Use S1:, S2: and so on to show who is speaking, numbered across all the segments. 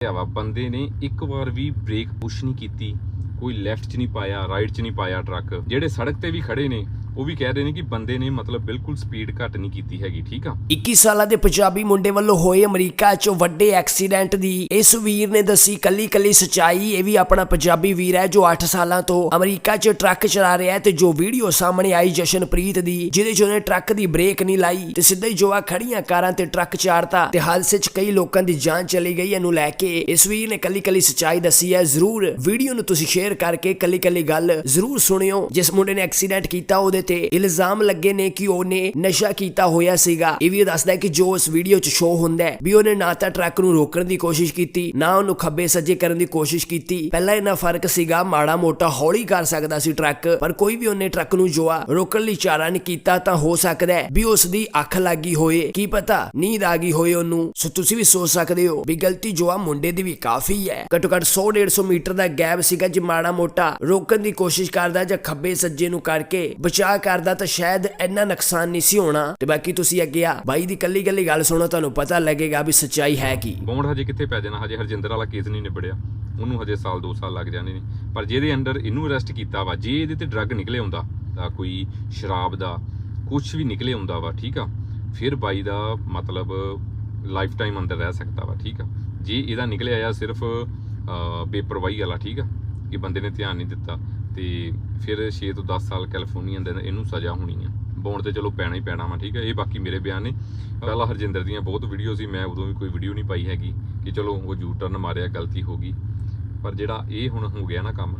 S1: ਵਾ ਬੰਦੇ ਨੇ ਇੱਕ ਵਾਰ ਵੀ ਬ੍ਰੇਕ ਪੁਸ਼ ਨਹੀਂ ਕੀਤੀ, ਕੋਈ ਲੈਫਟ 'ਚ ਨਹੀਂ ਪਾਇਆ ਰਾਈਟ 'ਚ ਨਹੀਂ ਪਾਇਆ ਟਰੱਕ ਜਿਹੜੇ ਸੜਕ ਤੇ ਵੀ ਖੜੇ ਨੇ ਉਹ ਵੀ ਕਹਿ ਰਹੇ ਨੇ ਕਿ ਬੰਦੇ ਨੇ ਮਤਲਬ ਬਿਲਕੁਲ ਸਪੀਡ ਘੱਟ ਨਹੀਂ ਕੀਤੀ ਹੈਗੀ, ਠੀਕ ਆ?
S2: 21 ਸਾਲਾਂ ਦੇ ਪੰਜਾਬੀ ਮੁੰਡੇ ਵੱਲੋਂ ਹੋਏ ਅਮਰੀਕਾ 'ਚ ਵੱਡੇ ਐਕਸੀਡੈਂਟ ਦੀ ਇਸ ਵੀਰ ਨੇ ਦੱਸੀ ਕੱਲੀ ਕੱਲੀ ਸਚਾਈ, ਇਹ ਵੀ ਆਪਣਾ ਪੰਜਾਬੀ ਵੀਰ ਹੈ ਜੋ 8 ਸਾਲਾਂ ਤੋਂ ਅਮਰੀਕਾ 'ਚ ਟਰੱਕ ਚਲਾ ਰਿਹਾ ਹੈ ਤੇ ਜੋ ਵੀਡੀਓ ਸਾਹਮਣੇ ਆਈ ਜਸ਼ਨਪ੍ਰੀਤ ਦੀ, ਜਿਹਦੇ 'ਚ ਉਹਨੇ ਟਰੱਕ ਦੀ ਬ੍ਰੇਕ ਨਹੀਂ ਲਾਈ ਤੇ ਸਿੱਧਾ ਹੀ ਜੋਆ ਖੜੀਆਂ ਕਾਰਾਂ ਤੇ ਟਰੱਕ ਚਾੜਤਾ ਤੇ ਹਾਦਸੇ 'ਚ ਕਈ ਲੋਕਾਂ ਦੀ ਜਾਨ ਚਲੀ ਗਈ। ਇਹਨੂੰ ਲੈ ਕੇ ਇਸ ਵੀਰ ਨੇ ਕੱਲੀ ਕੱਲੀ ਸਚਾਈ ਦੱਸੀ ਹੈ। ਜ਼ਰੂਰ ਵੀਡੀਓ ਨੂੰ ਤੁਸੀਂ ਸ਼ੇਅਰ ਕਰਕੇ ਕੱਲੀ ਕੱਲੀ ਗੱਲ ਜ਼ਰੂਰ ਸੁਣਿਓ। ਜਿਸ ਮੁੰਡੇ ਨੇ ਐਕਸੀਡੈਂਟ ਕੀਤਾ, ਉਹਦੇ ਤੇ ਇਲਜ਼ਾਮ ਲੱਗੇ ਨੇ ਕਿ ਉਹਨੇ ਨਸ਼ਾ ਕੀਤਾ ਹੋਇਆ ਸੀਗਾ। ਇਹ ਵੀ ਦੱਸਦਾ ਹੈ ਕਿ ਜੋ ਉਸ ਵੀਡੀਓ 'ਚ ਸ਼ੋ ਹੁੰਦਾ ਹੈ ਵੀ ਉਹਨੇ ਨਾ ਤਾਂ ਟਰੱਕ ਨੂੰ ਰੋਕਣ ਦੀ ਕੋਸ਼ਿਸ਼ ਕੀਤੀ, ਨਾ ਉਹਨੂੰ ਖੱਬੇ ਸੱਜੇ ਕਰਨ ਦੀ ਕੋਸ਼ਿਸ਼ ਕੀਤੀ। ਪਹਿਲਾਂ ਇਹਨਾਂ ਫ਼ਰਕ ਸੀਗਾ, ਮਾੜਾ ਮੋਟਾ ਹੌਲੀ ਕਰ ਸਕਦਾ ਸੀ ਟਰੱਕ ਪਰ ਕੋਈ ਵੀ ਉਹਨੇ ਟਰੱਕ ਨੂੰ ਜੋਆ, ਰੋਕਣ ਲਈ ਚਾਰਾ ਨਹੀਂ ਕੀਤਾ ਤਾਂ ਹੋ ਸਕਦਾ ਹੈ ਵੀ ਉਸ ਦੀ ਅੱਖ ਲੱਗੀ ਹੋਏ। ਕੀ ਪਤਾ, ਨੀਂਦ ਆ ਗਈ ਹੋਏ ਉਹਨੂੰ। ਸੋ ਤੁਸੀਂ ਵੀ ਸੋਚ ਸਕਦੇ ਹੋ ਵੀ ਗਲਤੀ ਜੋ ਆ ਮੁੰਡੇ ਦੀ ਵੀ ਕਾਫੀ ਹੈ। ਘੱਟੋ ਘੱਟ 100 150 ਮੀਟਰ ਦਾ ਗੈਪ ਸੀਗਾ ਜੇ ਮਾੜਾ ਮੋਟਾ ਰੋਕਣ ਦੀ ਕੋਸ਼ਿਸ਼ ਕਰਦਾ ਜਾਂ ਖੱਬੇ ਸੱਜੇ ਨੂੰ ਕਰਕੇ ਬਚਾ ਬਚਾਅ ਕਰਦਾ ਤਾਂ ਸ਼ਾਇਦ ਇੰਨਾ ਨੁਕਸਾਨ ਨਹੀਂ ਸੀ ਹੋਣਾ। ਤੇ ਬਾਕੀ ਤੁਸੀਂ ਅੱਗੇ ਆ। ਬਾਈ ਦੀ ਕੱਲੀ ਕੱਲੀ ਗੱਲ ਸੁਣੋ ਤੁਹਾਨੂੰ ਪਤਾ ਲੱਗੇਗਾ ਵੀ ਸੱਚਾਈ ਹੈ ਕੀ।
S1: ਬੌਂਡ ਹਜੇ ਕਿੱਥੇ ਪੈ ਜਾਣਾ? ਹਜੇ ਹਰਜਿੰਦਰ ਵਾਲਾ ਕੇਸ ਨਹੀਂ ਨਿਬੜਿਆ। ਉਹਨੂੰ ਹਜੇ ਸਾਲ 2 ਸਾਲ ਲੱਗ ਜਾਣੇ ਨੇ। ਪਰ ਜਿਹਦੇ ਅੰਡਰ ਇਹਨੂੰ ਅਰੈਸਟ ਕੀਤਾ ਵਾ ਜੇ ਇਹਦੇ ਤੇ ਡਰੱਗ ਨਿਕਲੇ ਹੁੰਦਾ ਤਾਂ ਕੋਈ ਸ਼ਰਾਬ ਦਾ ਕੁਝ ਵੀ ਨਿਕਲੇ ਹੁੰਦਾ ਵਾ ਠੀਕ ਆ? ਫਿਰ ਬਾਈ ਦਾ ਮਤਲਬ ਲਾਈਫ ਟਾਈਮ ਅੰਦਰ ਰਹਿ ਸਕਦਾ ਵਾ ਠੀਕ ਆ? ਜੇ ਇਹਦਾ ਨਿਕਲਿਆ ਆ ਸਿਰਫ ਅਹ, ਬੇਪਰਵਾਹੀ ਵਾਲਾ ਠੀਕ ਆ? ਕਿ ਬੰਦੇ ਨੇ ਧਿਆਨ ਨਹੀਂ ਦਿੱਤਾ। ਤੇ ਫਿਰ 6 ਤੋਂ 10 ਸਾਲ ਕੈਲੀਫੋਰਨੀਆ ਦੇ ਇਹਨੂੰ ਸਜ਼ਾ ਹੋਣੀ ਆ। ਬੌਂਡ ਤੇ ਚਲੋ ਪੈਣਾ ਹੀ ਪੈਣਾ ਵਾ, ਠੀਕ ਹੈ ਇਹ ਬਾਕੀ ਮੇਰੇ ਬਿਆਨ ਨੇ। ਪਹਿਲਾਂ ਹਰਜਿੰਦਰ ਦੀਆਂ ਬਹੁਤ ਵੀਡੀਓ ਸੀ, ਮੈਂ ਉਦੋਂ ਵੀ ਕੋਈ ਵੀਡੀਓ ਨਹੀਂ ਪਾਈ ਹੈਗੀ ਕਿ ਚਲੋ ਉਹ ਯੂ ਟਰਨ ਮਾਰਿਆ, ਗਲਤੀ ਹੋ ਗਈ। ਪਰ ਜਿਹੜਾ ਇਹ ਹੁਣ ਹੋ ਗਿਆ ਨਾ ਕੰਮ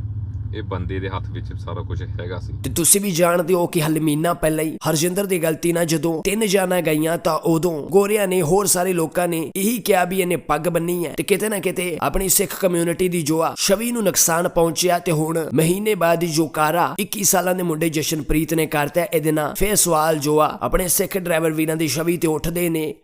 S1: ਇਹ ਬੰਦੇ ਦੇ ਹੱਥ ਵਿੱਚ ਸਾਰਾ ਕੁਝ ਹੈਗਾ ਸੀ।
S2: ਤੇ ਤੁਸੀਂ ਵੀ ਜਾਣਦੇ ਹੋ ਕਿ ਹਲੇ ਪਹਿਲਾਂ ਹੀ ਹਰਜਿੰਦਰ ਦੀ ਗਲਤੀ ਨਾਲ ਜਦੋਂ ਤਿੰਨ ਜਾਨਾਂ ਗਈਆਂ ਤਾਂ ਉਦੋਂ ਗੋਰਿਆਂ ਨੇ ਹੋਰ ਸਾਰੇ ਲੋਕਾਂ ਨੇ ਇਹੀ ਕਿਹਾ ਵੀ ਇਹਨੇ ਪੱਗ ਬੰਨੀ ਹੈ ਤੇ ਕਿਤੇ ਨਾ ਕਿਤੇ ਆਪਣੀ ਸਿੱਖ ਕਮਿਊਨਿਟੀ ਦੀ ਜੋ ਆ ਛਵੀ ਨੂੰ ਨੁਕਸਾਨ ਪਹੁੰਚਿਆ ਤੇ ਹੁਣ ਮਹੀਨੇ ਬਾਅਦ ਜੋ ਕਾਰਾ 21 ਸਾਲਾਂ ਦੇ ਮੁੰਡੇ ਜਸ਼ਨਪ੍ਰੀਤ ਨੇ ਕਰਤਾ, ਇਹਦੇ ਨਾਲ ਫੇਰ ਸਵਾਲ ਜੋ ਆ ਆਪਣੇ ਸਿੱਖ ਡਰਾਈਵਰ ਵੀਰਾਂ ਦੀ ਛਵੀ ਤੇ ਉੱਠਦੇ ਨੇ।